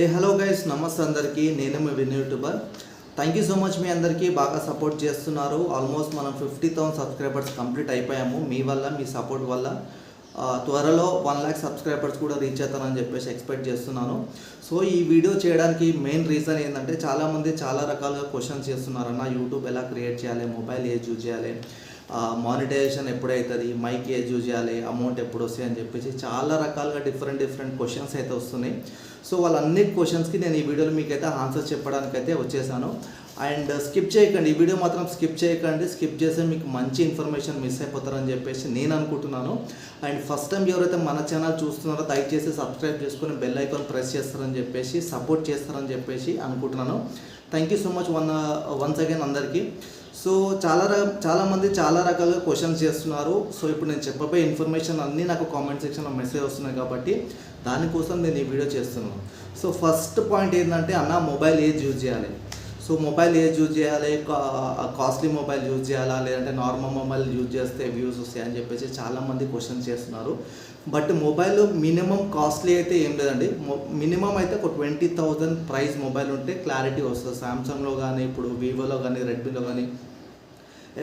ఏ hello guys నమస్తే అందరికీ. నేను మీ win YouTuber. Thank you so much మీ అందరికీ బాగా సపోర్ట్ చేస్తున్నారు. ఆల్మోస్ట్ మనం ఫిఫ్టీ థౌసండ్ సబ్స్క్రైబర్స్ కంప్లీట్ అయిపోయాము. మీ వల్ల మీ సపోర్ట్ వల్ల. త్వరలో వన్ ల్యాక్ సబ్స్క్రైబర్స్ కూడా రీచ్ అవుతానని చెప్పేసి ఎక్స్పెక్ట్ చేస్తున్నాను. సో ఈ వీడియో చేయడానికి మెయిన్ రీజన్ ఏంటంటే చాలామంది చాలా రకాలుగా క్వశ్చన్స్ చేస్తున్నారు అన్న యూట్యూబ్ ఎలా క్రియేట్ చేయాలి? మొబైల్ ఏ యూజ్ చేయాలి? మానిటైజేషన్ ఎప్పుడవుతుంది మైక్ ఏ యూజ్ చేయాలి అమౌంట్ ఎప్పుడు వస్తాయి అని చెప్పేసి చాలా రకాలుగా డిఫరెంట్ డిఫరెంట్ క్వశ్చన్స్ అయితే వస్తున్నాయి. సో వాళ్ళన్ని క్వశ్చన్స్కి నేను ఈ వీడియోలో మీకైతే ఆన్సర్ చెప్పడానికి అయితే వచ్చేసాను. అండ్ స్కిప్ చేయకండి. ఈ వీడియో మాత్రం స్కిప్ చేయకండి. స్కిప్ చేస్తే మీకు మంచి ఇన్ఫర్మేషన్ మిస్ అయిపోతారని చెప్పేసి నేను అనుకుంటున్నాను. అండ్ ఫస్ట్ టైం ఎవరైతే మన ఛానల్ చూస్తున్నారో దయచేసి సబ్స్క్రైబ్ చేసుకొని బెల్ ఐకాన్ ప్రెస్ చేస్తారని చెప్పేసి సపోర్ట్ చేస్తారని చెప్పేసి అనుకుంటున్నాను. Thank you so much one once again అందరికీ. సో చాలా ర- చాలామంది చాలా రకాలుగా క్వశ్చన్స్ చేస్తున్నారు. సో ఇప్పుడు నేను చెప్పబోయే ఇన్ఫర్మేషన్ అన్నీ నాకు కామెంట్ సెక్షన్లో మెసేజ్ వస్తున్నాయి కాబట్టి దానికోసం నేను ఈ వీడియో చేస్తున్నాను. సో ఫస్ట్ పాయింట్ ఏంటంటే అన్న మొబైల్ ఏది యూజ్ చేయాలి? సో మొబైల్ ఏది యూజ్ చేయాలి? కాస్ట్లీ మొబైల్ యూజ్ చేయాలా? లేదంటే నార్మల్ మొబైల్ యూజ్ చేస్తే వ్యూస్ వస్తాయి అని చెప్పేసి చాలామంది క్వశ్చన్ చేస్తున్నారు. బట్ మొబైల్ మినిమం కాస్ట్లీ అయితే ఏం లేదండి. మినిమం అయితే ఒక ట్వంటీ థౌజండ్ ప్రైస్ మొబైల్ ఉంటే క్లారిటీ వస్తుంది. సామ్సంగ్లో కానీ ఇప్పుడు వివోలో కానీ రెడ్మీలో కానీ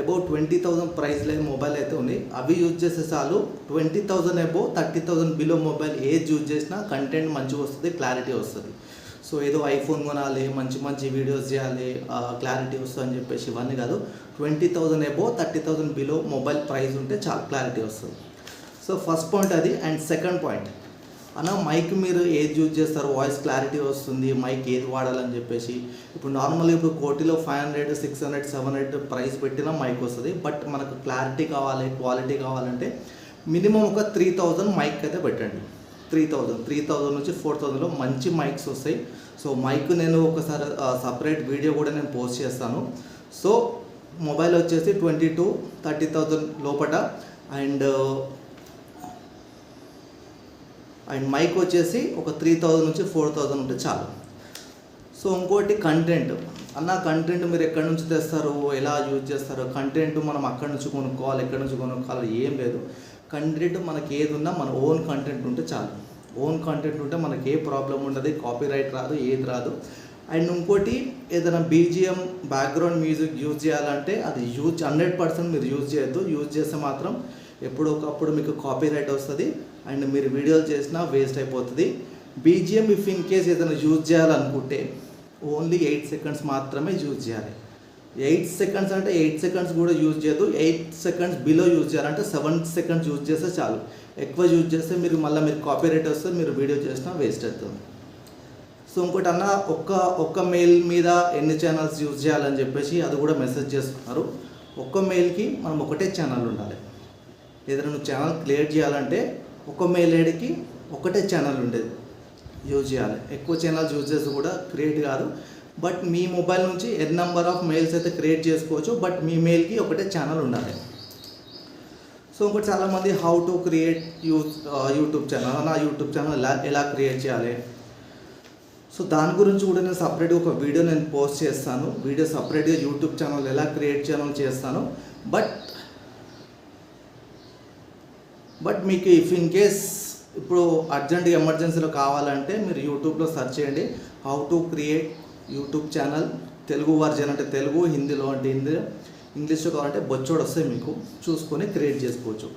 అబౌవ్ ట్వంటీ థౌసండ్ ప్రైస్లో మొబైల్ అయితే ఉంది. అవి యూజ్ చేస్తే చాలు twenty thousand above thirty thousand below mobile ఏది యూజ్ చేసినా కంటెంట్ మంచిగా వస్తుంది క్లారిటీ వస్తుంది. సో ఏదో ఐఫోన్ కొనాలి మంచి మంచి వీడియోస్ చేయాలి క్లారిటీ వస్తుంది అని చెప్పేసి ఇవన్నీ కాదు. Twenty thousand above thirty thousand below mobile price ఉంటే చాలా క్లారిటీ వస్తుంది. సో ఫస్ట్ పాయింట్ అది అండ్ సెకండ్ పాయింట్ అన్న మైక్ మీరు ఏది యూజ్ చేస్తారు వాయిస్ క్లారిటీ వస్తుంది మైక్ ఏది వాడాలని చెప్పేసి. ఇప్పుడు నార్మల్గా ఇప్పుడు కోటిలో five hundred six hundred seven hundred price పెట్టినా మైక్ వస్తుంది. బట్ మనకు క్లారిటీ కావాలి క్వాలిటీ కావాలంటే మినిమం ఒక త్రీ థౌజండ్ మైక్ అయితే పెట్టండి. త్రీ థౌజండ్ త్రీ థౌజండ్ నుంచి ఫోర్ థౌజండ్లో మంచి మైక్స్ వస్తాయి. సో మైక్ నేను ఒకసారి సపరేట్ వీడియో కూడా నేను పోస్ట్ చేస్తాను. సో మొబైల్ వచ్చేసి ట్వంటీ టు థర్టీ థౌజండ్ లోపట. అండ్ అండ్ మైక్ వచ్చేసి ఒక త్రీ థౌజండ్ నుంచి ఫోర్ థౌజండ్ ఉంటే చాలు. సో ఇంకోటి కంటెంట్. అన్న కంటెంట్ మీరు ఎక్కడి నుంచి తెస్తారు? ఎలా యూజ్ చేస్తారు? కంటెంట్ మనం అక్కడి నుంచి కొనుక్కోవాలి ఎక్కడి నుంచి కొనుక్కోవాలి ఏం లేదు. కంటెంట్ మనకి ఏది ఉన్నా మన ఓన్ కంటెంట్ ఉంటే చాలు. ఓన్ కంటెంట్ ఉంటే మనకి ఏ ప్రాబ్లం ఉండదు కాపీ రైట్ రాదు ఏది రాదు. అండ్ ఇంకోటి ఏదైనా బీజిఎం బ్యాక్గ్రౌండ్ మ్యూజిక్ యూజ్ చేయాలంటే అది యూజ్ హండ్రెడ్ పర్సెంట్ మీరు యూజ్ చేయొద్దు. యూజ్ చేస్తే మాత్రం ఎప్పుడో ఒకప్పుడు మీకు కాపీ రైట్ వస్తుంది. అండ్ మీరు వీడియోలు చేసినా వేస్ట్ అయిపోతుంది. బీజిఎం ఇఫ్ ఇన్ కేస్ ఏదైనా యూజ్ చేయాలనుకుంటే ఓన్లీ ఎయిట్ సెకండ్స్ మాత్రమే యూజ్ చేయాలి. ఎయిట్ సెకండ్స్ అంటే ఎయిట్ సెకండ్స్ కూడా యూజ్ చేయదు ఎయిట్ సెకండ్స్ బిలో యూజ్ చేయాలంటే సెవెన్ సెకండ్స్ యూజ్ చేస్తే చాలు. ఎక్కువ యూజ్ చేస్తే మీరు మళ్ళీ మీరు కాపీ రేట్ వస్తే మీరు వీడియో చేసినా వేస్ట్ అవుతుంది. సో ఇంకోటి అన్న ఒక్క ఒక్క మెయిల్ మీద ఎన్ని ఛానల్స్ యూజ్ చేయాలని చెప్పేసి అది కూడా మెసేజ్ చేస్తున్నారు. ఒక్క మెయిల్కి మనం ఒకటే ఛానల్ ఉండాలి. ఏదైనా నువ్వు ఛానల్ క్రియేట్ చేయాలంటే ఒక మెయిల్ ఐడికి ఒకటే ఛానల్ ఉండేది. యూజ్ చేయాలి. ఎక్కువ ఛానల్స్ యూజ్ చేస్తే కూడా క్రియేట్ కాదు. బట్ మీ మొబైల్ నుంచి ఎన్ నెంబర్ ఆఫ్ మెయిల్స్ అయితే క్రియేట్ చేసుకోవచ్చు బట్ మీ మెయిల్కి ఒకటే ఛానల్ ఉండాలి. సో ఇంకోటి చాలామంది how to create you YouTube channel నా యూట్యూబ్ ఛానల్ ఎలా ఎలా క్రియేట్ చేయాలి? సో దాని గురించి కూడా నేను సపరేట్గా ఒక వీడియో నేను పోస్ట్ చేస్తాను. వీడియో సపరేట్గా యూట్యూబ్ ఛానల్ ఎలా క్రియేట్ చేయాలని చేస్తాను. బట్ బట్ మీకు ఇఫ్ ఇన్ కేస్ ఇప్పుడు అర్జెంట్గా ఎమర్జెన్సీలో కావాలంటే మీరు యూట్యూబ్లో సెర్చ్ చేయండి. How to create YouTube channel Telugu version అంటే తెలుగు హిందీలో అంటే హిందీ ఇంగ్లీష్లో కావాలంటే బొచ్చోడు వస్తే మీకు చూసుకొని క్రియేట్ చేసుకోవచ్చు.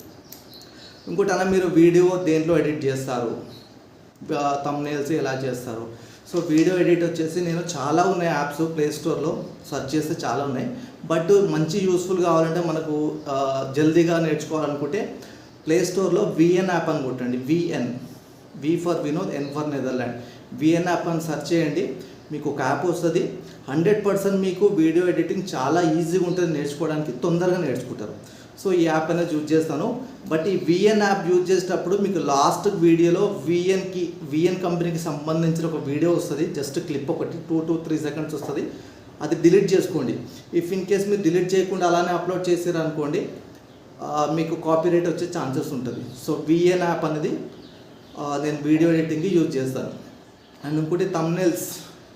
ఇంకోటి అన్న మీరు వీడియో దేంట్లో ఎడిట్ చేస్తారు? తమ్నేల్స్ ఎలా చేస్తారు? సో వీడియో ఎడిట్ వచ్చేసి నేను చాలా ఉన్నాయి యాప్స్ ప్లే స్టోర్లో సెర్చ్ చేస్తే చాలా ఉన్నాయి. బట్ మంచి యూస్ఫుల్ కావాలంటే మనకు జల్దీగా నేర్చుకోవాలనుకుంటే ప్లే స్టోర్లో విఎన్ యాప్ అని కొట్టండి. VN V for Vinod N for Netherland VN app అని సెర్చ్ చేయండి. మీకు ఒక యాప్ వస్తుంది. హండ్రెడ్ పర్సెంట్ మీకు వీడియో ఎడిటింగ్ చాలా ఈజీగా ఉంటుంది నేర్చుకోవడానికి. తొందరగా నేర్చుకుంటారు. సో ఈ యాప్ అనేది యూజ్ చేస్తాను. బట్ ఈ విఎన్ యాప్ యూజ్ చేసేటప్పుడు మీకు లాస్ట్ వీడియోలో విఎన్కి విఎన్ కంపెనీకి సంబంధించిన ఒక వీడియో వస్తుంది. జస్ట్ క్లిప్ ఒకటి టూ టు త్రీ సెకండ్స్ వస్తుంది. అది డిలీట్ చేసుకోండి. ఇఫ్ ఇన్ కేస్ మీరు డిలీట్ చేయకుండా అలానే అప్లోడ్ చేసారు అనుకోండి మీకు కాపీ రేట్ వచ్చే ఛాన్సెస్ ఉంటుంది. సో విఎన్ యాప్ అనేది నేను వీడియో ఎడిటింగ్కి యూజ్ చేస్తాను. అండ్ ఇంకోటి తమ్నెల్స్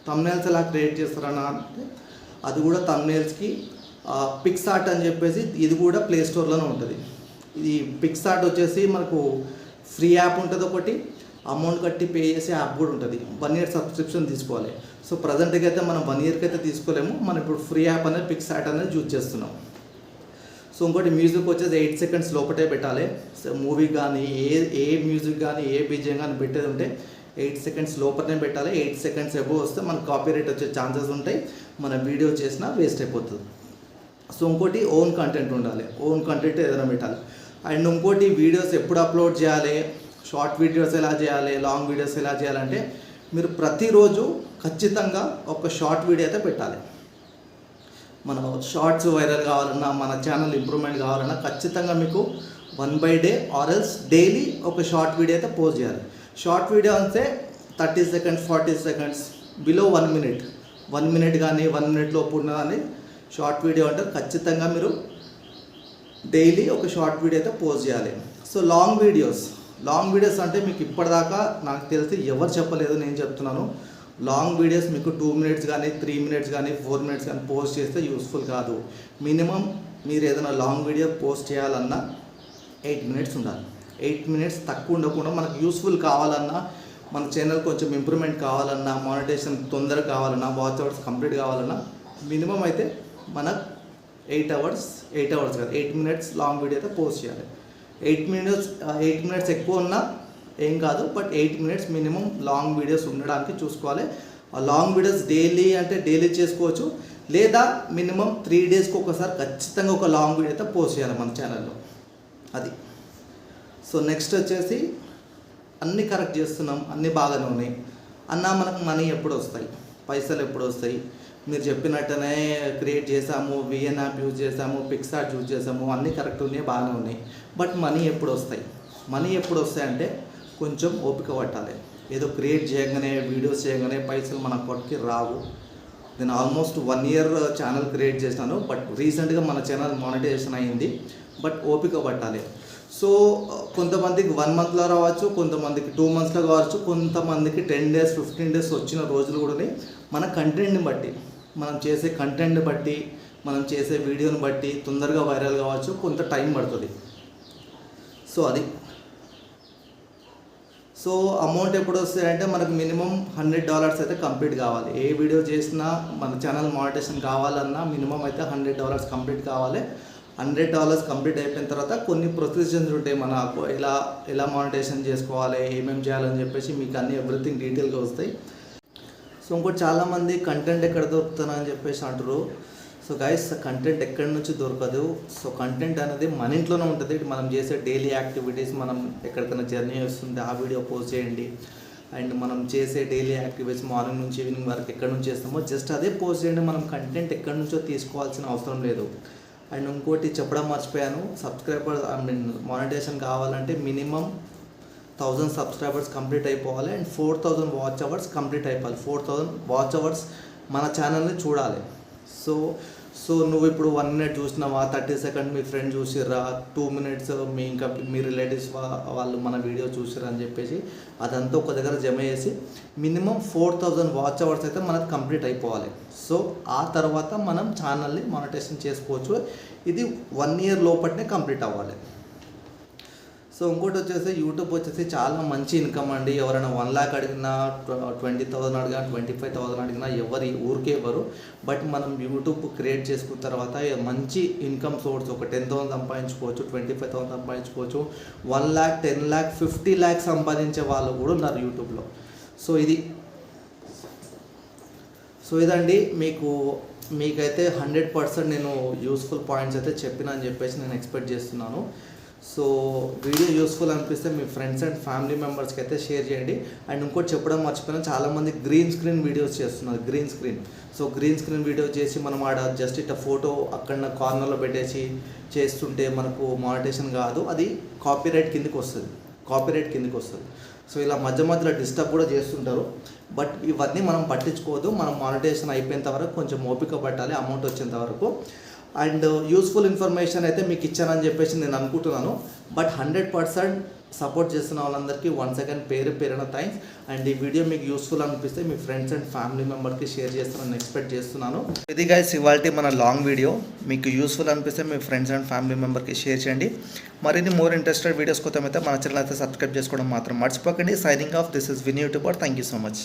తమ్నేల్స్ ఎలా క్రియేట్ చేస్తారన్న అంటే అది కూడా తమ్నేల్స్కి పిక్సార్ట్ అని చెప్పేసి ఇది కూడా ప్లే స్టోర్లోనే ఉంటుంది. ఇది పిక్సార్ట్ వచ్చేసి మనకు ఫ్రీ యాప్ ఉంటుంది ఒకటి అమౌంట్ కట్టి పే చేసే యాప్ కూడా ఉంటుంది. వన్ ఇయర్ సబ్స్క్రిప్షన్ తీసుకోవాలి. సో ప్రజెంట్గా అయితే మనం వన్ ఇయర్కి అయితే తీసుకోలేము. మనం ఇప్పుడు ఫ్రీ యాప్ అనేది పిక్స్ యాట్ అనేది చూస్ చేస్తున్నాం. సో ఇంకోటి మ్యూజిక్ వచ్చేసి ఎయిట్ సెకండ్స్ లోపటే పెట్టాలి. సో మూవీ కానీ ఏ ఏ మ్యూజిక్ కానీ ఏ బీజియం కానీ పెట్టేది ఉంటే ఎయిట్ సెకండ్స్ లోపలనే పెట్టాలి. ఎయిట్ సెకండ్స్ ఎబో వస్తే మనకు కాపీ రైట్ వచ్చే ఛాన్సెస్ ఉంటాయి. మన వీడియో చేసినా వేస్ట్ అయిపోతుంది. సో ఇంకోటి ఓన్ కంటెంట్ ఉండాలి. ఓన్ కంటెంట్ ఏదైనా పెట్టాలి. అండ్ ఇంకోటి వీడియోస్ ఎప్పుడు అప్లోడ్ చేయాలి? షార్ట్ వీడియోస్ ఎలా చేయాలి? లాంగ్ వీడియోస్ ఎలా చేయాలంటే మీరు ప్రతిరోజు ఖచ్చితంగా ఒక షార్ట్ వీడియో అయితే పెట్టాలి. మన షార్ట్స్ వైరల్ కావాలన్నా మన ఛానల్ ఇంప్రూవ్మెంట్ కావాలన్నా ఖచ్చితంగా మీకు one by day reels daily ఒక షార్ట్ వీడియో అయితే పోస్ట్ చేయాలి. షార్ట్ వీడియో అంటే thirty seconds forty seconds below one minute. One minute కానీ వన్ మినిట్ లోపు ఉన్న కానీ షార్ట్ వీడియో అంటే ఖచ్చితంగా మీరు డైలీ ఒక షార్ట్ వీడియో అయితే పోస్ట్ చేయాలి. So long videos. Long videos అంటే మీకు ఇప్పటిదాకా నాకు తెలిసి ఎవరు చెప్పలేదు నేను చెప్తున్నాను. లాంగ్ వీడియోస్ మీకు టూ మినిట్స్ కానీ త్రీ మినిట్స్ కానీ ఫోర్ మినిట్స్ కానీ పోస్ట్ చేస్తే యూస్ఫుల్ కాదు. మినిమం మీరు ఏదైనా లాంగ్ వీడియో పోస్ట్ చేయాలన్నా ఎయిట్ మినిట్స్ ఉండాలి. ఎయిట్ మినిట్స్ తక్కువ ఉండకుండా మనకు యూస్ఫుల్ కావాలన్నా మన ఛానల్ కొంచెం ఇంప్రూవ్మెంట్ కావాలన్నా మానిటేషన్ తొందరగా కావాలన్నా వాచ్ అవర్స్ కంప్లీట్ కావాలన్నా మినిమం అయితే మన ఎయిట్ అవర్స్ ఎయిట్ అవర్స్ కాదు ఎయిట్ మినిట్స్ లాంగ్ వీడియో అయితే పోస్ట్ చేయాలి. ఎయిట్ మినిట్స్ ఎయిట్ మినిట్స్ ఎక్కువ ఉన్నా ఏం కాదు but eight minutes minimum long videos ఉండడానికి చూసుకోవాలి. ఆ లాంగ్ వీడియోస్ డైలీ అంటే డైలీ చేసుకోవచ్చు లేదా మినిమం త్రీ డేస్కి ఒకసారి ఖచ్చితంగా ఒక లాంగ్ వీడియో అయితే పోస్ట్ చేయాలి మన ఛానల్లో అది. సో నెక్స్ట్ వచ్చేసి అన్నీ కరెక్ట్ చేస్తున్నాం అన్నీ బాగానే ఉన్నాయి. అన్న మనకు మనీ ఎప్పుడు వస్తాయి పైసలు ఎప్పుడు వస్తాయి మీరు చెప్పినట్టనే క్రియేట్ చేసాము విఎన్ యాప్ యూజ్ చేసాము పిక్సార్ట్ యూజ్ చేసాము అన్నీ కరెక్ట్ ఉన్నాయి బాగానే ఉన్నాయి. బట్ మనీ ఎప్పుడు వస్తాయి మనీ ఎప్పుడు వస్తాయి అంటే కొంచెం ఓపిక పట్టాలి. ఏదో క్రియేట్ చేయగానే వీడియోస్ చేయగానే పైసలు మన కొట్టుకి రావు. నేను almost one year channel create చేసినాను బట్ రీసెంట్గా మన ఛానల్ మానిటైజేషన్ అయింది. బట్ ఓపిక పట్టాలి. సో కొంతమందికి వన్ మంత్లో రావచ్చు కొంతమందికి టూ మంత్స్లో కావచ్చు కొంతమందికి టెన్ డేస్ ఫిఫ్టీన్ డేస్ వచ్చిన రోజులు కూడా మన కంటెంట్ని బట్టి మనం చేసే కంటెంట్ని బట్టి మనం చేసే వీడియోని బట్టి తొందరగా వైరల్ కావచ్చు కొంత టైం పడుతుంది. సో అది. సో అమౌంట్ ఎప్పుడు వస్తాయంటే మనకు మినిమం హండ్రెడ్ డాలర్స్ అయితే కంప్లీట్ కావాలి. ఏ వీడియో చేసినా మన ఛానల్ మానిటేషన్ కావాలన్నా మినిమం అయితే హండ్రెడ్ డాలర్స్ కంప్లీట్ కావాలి. హండ్రెడ్ డాలర్స్ కంప్లీట్ అయిపోయిన తర్వాత కొన్ని ప్రొసీజర్స్ ఉంటాయి. మన ఎలా ఎలా మానిటేషన్ చేసుకోవాలి ఏమేమి చేయాలని చెప్పేసి మీకు అన్ని ఎవ్రీథింగ్ డీటెయిల్గా వస్తాయి. సో ఇంకోటి చాలామంది కంటెంట్ ఎక్కడ దొరుకుతుందని చెప్పేసి అంటారు సో గైస్ కంటెంట్ ఎక్కడి నుంచి దొరకదు. సో కంటెంట్ అనేది మన ఇంట్లోనే ఉంటుంది. మనం చేసే డైలీ యాక్టివిటీస్ మనం ఎక్కడికైనా జర్నీ వస్తుంది ఆ వీడియో పోస్ట్ చేయండి. అండ్ మనం చేసే డైలీ యాక్టివిటీస్ మార్నింగ్ నుంచి ఈవినింగ్ వరకు ఎక్కడి నుంచి చేస్తామో జస్ట్ అదే పోస్ట్ చేయండి. మనం కంటెంట్ ఎక్కడి నుంచో తీసుకోవాల్సిన అవసరం లేదు. అండ్ ఇంకోటి చెప్పడం మర్చిపోయాను సబ్స్క్రైబర్ ఐ మీన్ మానిటేషన్ కావాలంటే మినిమం థౌజండ్ సబ్స్క్రైబర్స్ కంప్లీట్ అయిపోవాలి and four thousand watch hours complete అయిపోవాలి. ఫోర్ థౌజండ్ వాచ్ అవర్స్ మన ఛానల్ని చూడాలి. సో సో నువ్వు ఇప్పుడు వన్ మినిట్ చూసినావా? థర్టీ సెకండ్ మీ ఫ్రెండ్ చూసిర్రా? టూ మినిట్స్ మీ ఇంకా మీ రిలేటివ్స్ వాళ్ళు మన వీడియో చూసిర్రా అని చెప్పేసి అదంతా ఒక దగ్గర జమ చేసి minimum four thousand watch hours అయితే మనకు కంప్లీట్ అయిపోవాలి. సో ఆ తర్వాత మనం ఛానల్ని మానిటేషన్ చేసుకోవచ్చు. ఇది వన్ ఇయర్ లోపలనే కంప్లీట్ అవ్వాలి. సో ఇంకోటి వచ్చేసి యూట్యూబ్ వచ్చేసి చాలా మంచి ఇన్కమ్ అండి. ఎవరైనా వన్ ల్యాక్ అడిగినా ట్వంటీ థౌసండ్ అడిగినా ట్వంటీ ఫైవ్ థౌసండ్ అడిగినా ఎవరి ఊరికే ఇవ్వరు. బట్ మనం యూట్యూబ్ క్రియేట్ చేసుకున్న తర్వాత మంచి ఇన్కమ్ సోర్స్ ఒక టెన్ థౌసండ్ సంపాదించుకోవచ్చు ట్వంటీ ఫైవ్ థౌసండ్ సంపాదించుకోవచ్చు one lakh ten lakh fifty lakh సంపాదించే వాళ్ళు కూడా ఉన్నారు యూట్యూబ్లో. సో ఇది సో ఇదండి. మీకు మీకైతే హండ్రెడ్ పర్సెంట్ నేను యూస్ఫుల్ పాయింట్స్ అయితే చెప్పిన అని చెప్పేసి నేను ఎక్స్పెక్ట్ చేస్తున్నాను. సో వీడియో యూస్ఫుల్ అనిపిస్తే మీ ఫ్రెండ్స్ అండ్ ఫ్యామిలీ మెంబర్స్కి అయితే షేర్ చేయండి. అండ్ ఇంకోటి చెప్పడం మర్చిపోయినా చాలామంది గ్రీన్ స్క్రీన్ వీడియోస్ చేస్తున్నారు green screen. So green screen video చేసి మనం ఆడ జస్ట్ ఇట్లా ఫోటో అక్కడ కార్నర్లో పెట్టేసి చేస్తుంటే మనకు మానిటేషన్ కాదు అది కాపీరైట్ కిందకి వస్తుంది కాపీరైట్ కిందకి వస్తుంది. సో ఇలా మధ్య మధ్యలో డిస్టర్బ్ కూడా చేస్తుంటారు. బట్ ఇవన్నీ మనం పట్టించుకోవద్దు మనం మానిటేషన్ అయిపోయేంత వరకు కొంచెం ఓపిక పట్టాలి అమౌంట్ వచ్చేంత వరకు. అండ్ యూస్ఫుల్ ఇన్ఫర్మేషన్ అయితే మీకు ఇచ్చానని చెప్పేసి నేను అనుకుంటున్నాను. బట్ హండ్రెడ్ పర్సెంట్ సపోర్ట్ చేస్తున్న వాళ్ళందరికీ వన్ సెకండ్ పేరు పేరున థ్యాంక్స్. అండ్ ఈ వీడియో మీకు యూస్ఫుల్ అనిపిస్తే మీ ఫ్రెండ్స్ అండ్ ఫ్యామిలీ మెంబర్కి షేర్ చేస్తానని ఎక్స్పెక్ట్ చేస్తున్నాను. ఇది గైస్ ఇవాళ మన లాంగ్ వీడియో. మీకు యూస్ఫుల్ అనిపిస్తే మీ ఫ్రెండ్స్ అండ్ ఫ్యామిలీ మెంబర్కి షేర్ చేయండి. మరిన్ని మోర్ ఇంట్రెస్టెడ్ వీడియోస్ కోసం అయితే మన ఛానల్ అయితే సబ్స్క్రైబ్ చేసుకోవడం మాత్రం మర్చిపోకండి. Signing off this is win YouTuber thank you so much